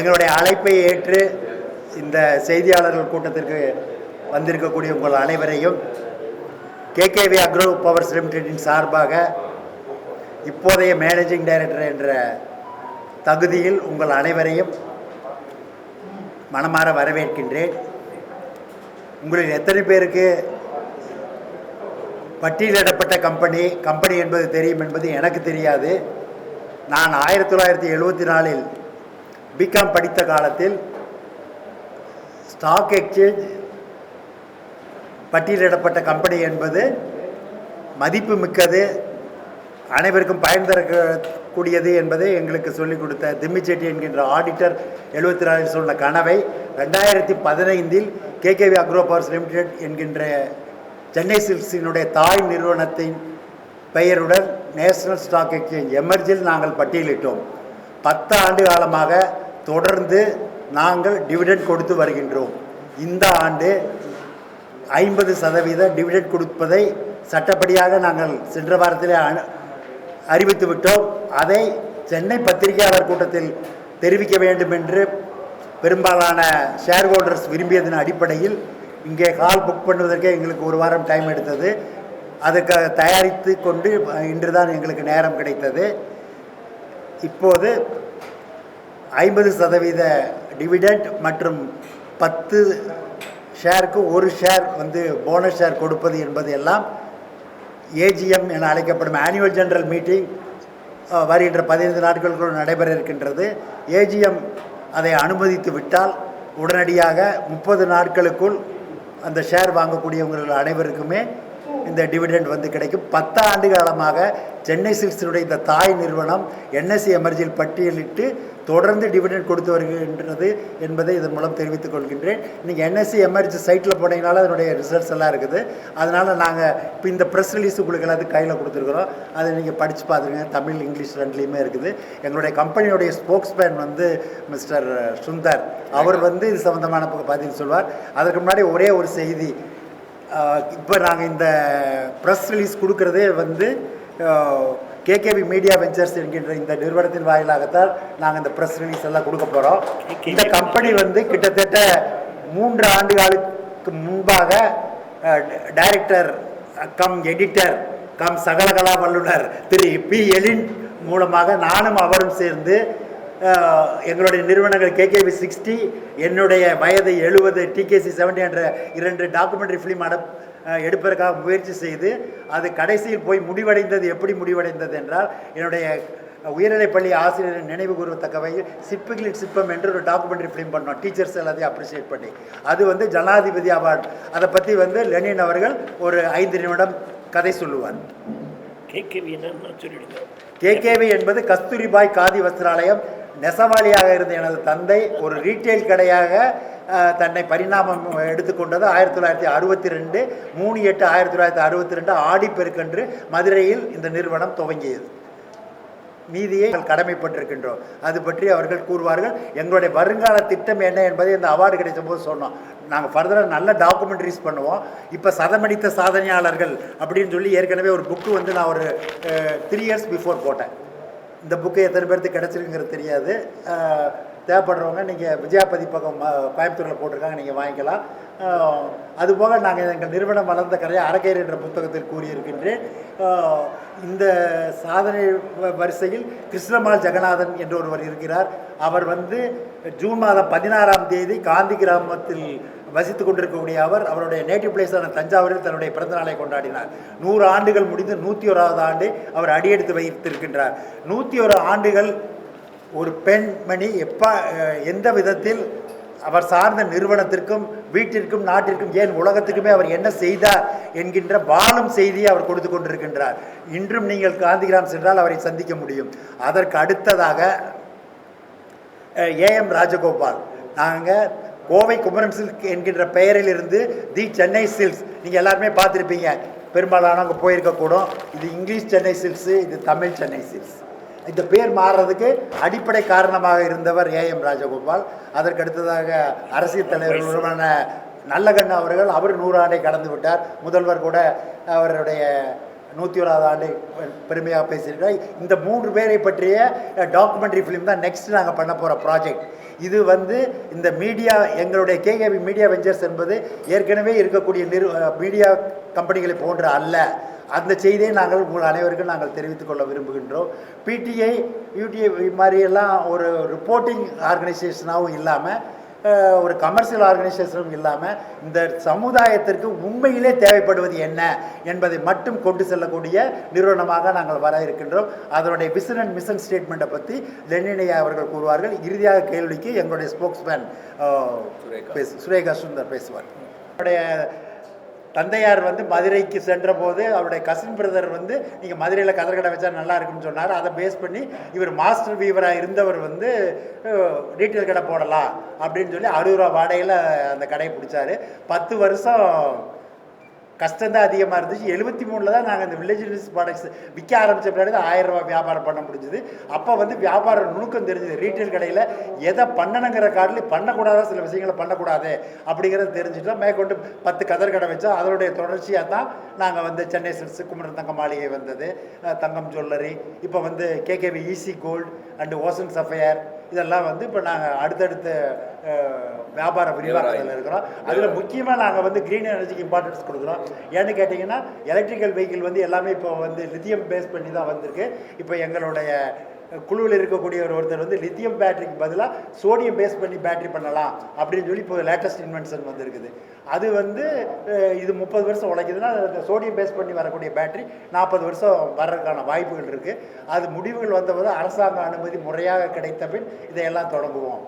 எங்களுடைய அழைப்பை ஏற்று இந்த செய்தியாளர்கள் கூட்டத்திற்கு வந்திருக்கக்கூடிய உங்கள் அனைவரையும் கேகேவி அக்ரோ பவர்ஸ் லிமிடெடின் சார்பாக இப்போதைய மேனேஜிங் டைரக்டர் என்ற தகுதியில் உங்கள் அனைவரையும் மனமாற வரவேற்கின்றேன். உங்களில் எத்தனை பேருக்கு பட்டியலிடப்பட்ட கம்பெனி கம்பெனி என்பது தெரியும் என்பது எனக்கு தெரியாது. நான் ஆயிரத்தி தொள்ளாயிரத்தி எழுபத்தி நாலில் பிகாம் படித்த காலத்தில் ஸ்டாக் எக்ஸ்சேஞ்ச் பட்டியலிடப்பட்ட கம்பெனி என்பது மதிப்பு மிக்கது அனைவருக்கும் பயன் தரக்கூடியது என்பதை எங்களுக்கு சொல்லிக் கொடுத்த திம்மிச்செட்டி என்கின்ற ஆடிட்டர் எழுபத்தி நாலில் சொன்ன கனவை ரெண்டாயிரத்தி பதினைந்தில் கேகேவி அக்ரோ பவர்ஸ் லிமிடெட் என்கின்ற சென்னை சில்க்ஸினுடைய தாய் நிறுவனத்தின் பெயருடன் நேஷனல் ஸ்டாக் எக்ஸ்சேஞ்ச் எமர்ஜில் நாங்கள் பட்டியலிட்டோம். பத்து ஆண்டு காலமாக தொடர்ந்து நாங்கள் டிவிடெண்ட் கொடுத்து வருகின்றோம். இந்த ஆண்டு ஐம்பது சதவீத டிவிடெண்ட் கொடுப்பதை சட்டப்படியாக நாங்கள் சென்ற வாரத்திலே அறிவித்து விட்டோம். அதை சென்னை பத்திரிகையாளர் கூட்டத்தில் தெரிவிக்க வேண்டும் என்று பெரும்பாலான ஷேர் ஹோல்டர்ஸ் விரும்பியதன் அடிப்படையில் இங்கே கால் புக் பண்ணுவதற்கே எங்களுக்கு ஒரு வாரம் டைம் எடுத்தது. அதுக்கு தயாரித்து கொண்டு இன்று தான் எங்களுக்கு நேரம் கிடைத்தது. இப்போது ஐம்பது சதவீத டிவிடெண்ட் மற்றும் பத்து ஷேருக்கு ஒரு ஷேர் வந்து போனஸ் ஷேர் கொடுப்பது என்பது எல்லாம் ஏஜிஎம் என அழைக்கப்படும் ஆனுவல் ஜெனரல் மீட்டிங் வருகின்ற பதினைந்து நாட்களுக்குள் நடைபெற இருக்கின்றது. ஏஜிஎம் அதை அனுமதித்து விட்டால் உடனடியாக முப்பது நாட்களுக்குள் அந்த ஷேர் வாங்கக்கூடியவர்கள் அனைவருக்குமே இந்த டிவிடெண்ட் வந்து கிடைக்கும். பத்து ஆண்டு காலமாக சென்னை சில்க்ஸினுடைய இந்த தாய் நிறுவனம் என்எஸ்சி எமர்ஜியில் பட்டியலிட்டு தொடர்ந்து டிவிடெண்ட் கொடுத்து வருகின்றது என்பதை இதன் மூலம் தெரிவித்துக் கொள்கின்றேன். நீங்கள் என்எஸ்சி எமர்ஜி சைட்டில் போனீங்கனால அதனுடைய ரிசல்ட்ஸ் எல்லாம் இருக்குது. அதனால் நாங்கள் இப்போ இந்த ப்ரெஸ் ரிலீஸ் உங்களுக்கு எல்லாத்துக்கும் கையில் கொடுத்துருக்குறோம். அதை நீங்கள் படித்து பார்த்துருங்க தமிழ் இங்கிலீஷ் ரெண்டுலேயுமே இருக்குது. எங்களுடைய கம்பெனியுடைய ஸ்போக்ஸ்மேன் வந்து மிஸ்டர் சுந்தர். அவர் வந்து இது சம்மந்தமான பதில் சொல்வார். அதற்கு முன்னாடி ஒரே ஒரு செய்தி. இப்போ நாங்கள் இந்த ப்ரெஸ் ரிலீஸ் கொடுக்குறதே வந்து கேகேபி மீடியா வெஞ்சர்ஸ் என்கின்ற இந்த நிறுவனத்தின் வாயிலாகத்தான் நாங்கள் இந்த ப்ரெஸ் ரிலீஸ் எல்லாம் கொடுக்க போகிறோம் இந்த கம்பெனி வந்து கிட்டத்தட்ட மூன்று ஆண்டுகளுக்கு முன்பாக டைரக்டர் கம் எடிட்டர் கம் சகலகலா வல்லுனர் திரு பி எலின் மூலமாக நானும் அவரும் சேர்ந்து எங்களுடைய நிறுவனங்கள் கேகேவி சிக்ஸ்டி என்னுடைய வயது எழுபது டிகேசி செவன்டி என்ற இரண்டு டாக்குமெண்ட்ரி ஃபிலிம் அட எடுப்பதற்காக முயற்சி செய்து அது கடைசியில் போய் முடிவடைந்தது எப்படி முடிவடைந்தது என்றால் என்னுடைய உயர்நிலைப்பள்ளி ஆசிரியர் நினைவு கூறுவத்தக்க வகையில் சிற்பிகளின் சிற்பம் என்று ஒரு டாக்குமெண்ட்ரி ஃபிலிம் பண்ணோம். டீச்சர்ஸ் எல்லாத்தையும் அப்ரிஷியேட் பண்ணி. அது வந்து ஜனாதிபதி அவார்டு. அதை பற்றி வந்து லெனின் அவர்கள் ஒரு ஐந்து நிமிடம் கதை சொல்லுவார். கேகேவி கேகேவி என்பது கஸ்தூரிபாய் காதி வஸ்திராலயம் நெசவாளியாக இருந்த எனது தந்தை ஒரு ரீட்டைல் கடையாக தன்னை பரிணாமம் எடுத்துக்கொண்டது. ஆயிரத்தி தொள்ளாயிரத்தி அறுபத்தி ரெண்டு மூணு எட்டு ஆயிரத்தி தொள்ளாயிரத்தி அறுபத்தி ரெண்டு ஆடிப்பெருக்கன்று மதுரையில் இந்த நிறுவனம் துவங்கியது. மீதியை கடமைப்பட்டிருக்கின்றோம். அது பற்றி அவர்கள் கூறுவார்கள் எங்களுடைய வருங்கால திட்டம் என்ன என்பதை இந்த அவார்டு கிடைச்ச போது சொன்னோம். நாங்கள் ஃபர்தராக நல்ல டாக்குமெண்ட்ரிஸ் பண்ணுவோம். இப்போ சதமடித்த சாதனையாளர்கள் அப்படின்னு சொல்லி ஏற்கனவே ஒரு புக்கு வந்து நான் ஒரு த்ரீ இயர்ஸ் பிஃபோர் போட்டேன். இந்த புக்கு எத்தனை பேர்த்துக்கு கிடச்சிருக்குங்கிறது தெரியாது. தேவைப்படுறவங்க நீங்கள் விஜயா பதிப்பகம் கோயம்புத்தூரில் போட்டிருக்காங்க நீங்கள் வாங்கிக்கலாம். அதுபோக நாங்கள் எங்கள் நிறுவனம் வளர்ந்த கரையை அரக்கேர் என்ற புத்தகத்தில் கூறியிருக்கின்றேன். இந்த சாதனை வரிசையில் கிருஷ்ணமால் ஜெகநாதன் என்ற ஒருவர் இருக்கிறார். அவர் வந்து ஜூன் மாதம் பதினாறாம் தேதி காந்தி கிராமத்தில் வசித்து கொண்டிருக்கக்கூடிய அவர் அவருடைய நேட்டிவ் பிளேஸான தஞ்சாவூரில் தன்னுடைய பிறந்த நாளை கொண்டாடினார். நூறு ஆண்டுகள் முடிந்து நூற்றி ஓராவது ஆண்டு அவர் அடியெடுத்து வைத்திருக்கின்றார். நூற்றி ஒரு ஆண்டுகள் ஒரு பெண்மணி எப்போ எந்த விதத்தில் அவர் சார்ந்த நிறுவனத்திற்கும் வீட்டிற்கும் நாட்டிற்கும் ஏன் உலகத்துக்குமே அவர் என்ன செய்தார் என்கின்ற வாழும் செய்தியை அவர் கொடுத்து கொண்டிருக்கின்றார். இன்றும் நீங்கள் காந்திகிராம் சென்றால் அவரை சந்திக்க முடியும். அதற்கு அடுத்ததாக ஏஎம் ராஜகோபால். நாங்கள் கோவை குமரன் சில்க் என்கின்ற பெயரிலிருந்து தி சென்னை சில்க்ஸ். நீங்கள் எல்லாருமே பார்த்துருப்பீங்க. பெரும்பாலானவங்க போயிருக்கக்கூடும் இது இங்கிலீஷ் சென்னை சில்க்ஸு இது தமிழ் சென்னை சில்க்ஸ். இந்த பேர் மாறுறதுக்கு அடிப்படை காரணமாக இருந்தவர் ஏஎம் ராஜகோபால். அதற்கு அடுத்ததாக அரசியல் தலைவர்களுமான நல்லகண்ணு அவர்கள். அவர் நூறாண்டை கடந்து விட்டார். முதல்வர் கூட அவருடைய நூற்றி ஓராவது ஆண்டு பெருமையாக பேசியிருக்கிறோம் இந்த மூன்று பேரை பற்றிய டாக்குமெண்ட்ரி ஃபிலிம் தான் நெக்ஸ்ட் நாங்கள் பண்ண போகிற ப்ராஜெக்ட் இது வந்து இந்த மீடியா எங்களுடைய கேகேபி மீடியா வெஞ்சர்ஸ் என்பது ஏற்கனவே இருக்கக்கூடிய நிறு மீடியா கம்பெனிகளை போன்ற அல்ல. அந்த செய்தியை நாங்கள் உங்கள் அனைவருக்கும் நாங்கள் தெரிவித்துக் கொள்ள விரும்புகின்றோம். பிடிஐ யூடிஐ மாதிரியெல்லாம் ஒரு ரிப்போர்ட்டிங் ஆர்கனைசேஷனாகவும் இல்லாமல் ஒரு கமர்ஷியல் ஆர்கனைசேஷனும் இல்லாமல் இந்த சமுதாயத்திற்கு உண்மையிலே தேவைப்படுவது என்ன என்பதை மட்டும் கொண்டு செல்லக்கூடிய நிறுவனமாக நாங்கள் வர இருக்கின்றோம். அதனுடைய விசன் அண்ட் மிஷன் ஸ்டேட்மெண்ட்டை பற்றி லெனினையா அவர்கள் கூறுவார்கள். இறுதியாக கேள்விக்கு எங்களுடைய ஸ்போக்ஸ்மேன் சுரேகா. சுந்தர் பேசுவார். என்னுடைய தந்தையார் வந்து மதுரைக்கு சென்ற போது அவருடைய கசின் பிரதர் வந்து நீங்கள் மதுரையில் கதர்கடை வச்சா நல்லா இருக்கும்னு சொன்னார். அதை பேஸ் பண்ணி இவர் மாஸ்டர் வீவராக இருந்தவர் வந்து ரீட்டைல் கடை போடலாம். அப்படின்னு சொல்லி அறுபது ரூபா வாடகையில் அந்த கடையை பிடிச்சாரு. பத்து வருஷம் கஷ்டம் தான் அதிகமாக இருந்துச்சு. எழுபத்தி மூணில் தான் நாங்கள் இந்த வில்லேஜ் நியூஸ் ப்ராடக்ட்ஸ் விற்க ஆரம்பித்த பின்னாடி தான் ஆயிரம் ரூபாய் வியாபாரம் பண்ண முடிஞ்சுது. அப்போ வந்து வியாபார நுணுக்கம் தெரிஞ்சுது. ரீட்டைல் கடையில் எதை பண்ணணுங்கிற கார்டில் பண்ணக்கூடாத சில விஷயங்களை பண்ணக்கூடாது அப்படிங்கிறத தெரிஞ்சுட்டோம். மேற்கொண்டு பத்து கதர் கடை வச்சோம். அதனுடைய தொடர்ச்சியாக தான் நாங்கள் வந்து சென்னை சில்ஸ் குமரன் தங்க மாளிகை வந்தது. தங்கம் ஜுவல்லரி இப்போ வந்து KKV easy gold and ocean sapphire இதெல்லாம் வந்து இப்போ நாங்கள் அடுத்தடுத்த வியாபார விரிவாக்கத்தில் இருக்கிறோம். அதில் முக்கியமாக நாங்கள் வந்து க்ரீன் எனர்ஜிக்கு இம்பார்ட்டன்ஸ் கொடுக்குறோம். ஏன்னு கேட்டிங்கன்னா எலக்ட்ரிக்கல் வெஹிக்கிள் வந்து எல்லாமே இப்போ வந்து லித்தியம் பேஸ் பண்ணி தான் வந்திருக்கு. இப்போ எங்களுடைய குழுவில் இருக்கக்கூடிய ஒரு ஒருத்தர் வந்து லித்தியம் பேட்டரிக்கு பதிலாக சோடியம் பேஸ் பண்ணி பேட்டரி பண்ணலாம் அப்படின்னு சொல்லி இப்போ லேட்டஸ்ட் இன்வென்ஷன் வந்திருக்குது. அது வந்து இது முப்பது வருஷம் உழைக்குதுன்னா அந்த சோடியம் பேஸ் பண்ணி வரக்கூடிய பேட்டரி நாற்பது வருஷம் வர்றதுக்கான வாய்ப்புகள் இருக்குது அது முடிவுகள் வந்தபோது அரசாங்க அனுமதி முறையாக கிடைத்த பின் இதையெல்லாம் தொடங்குவோம்.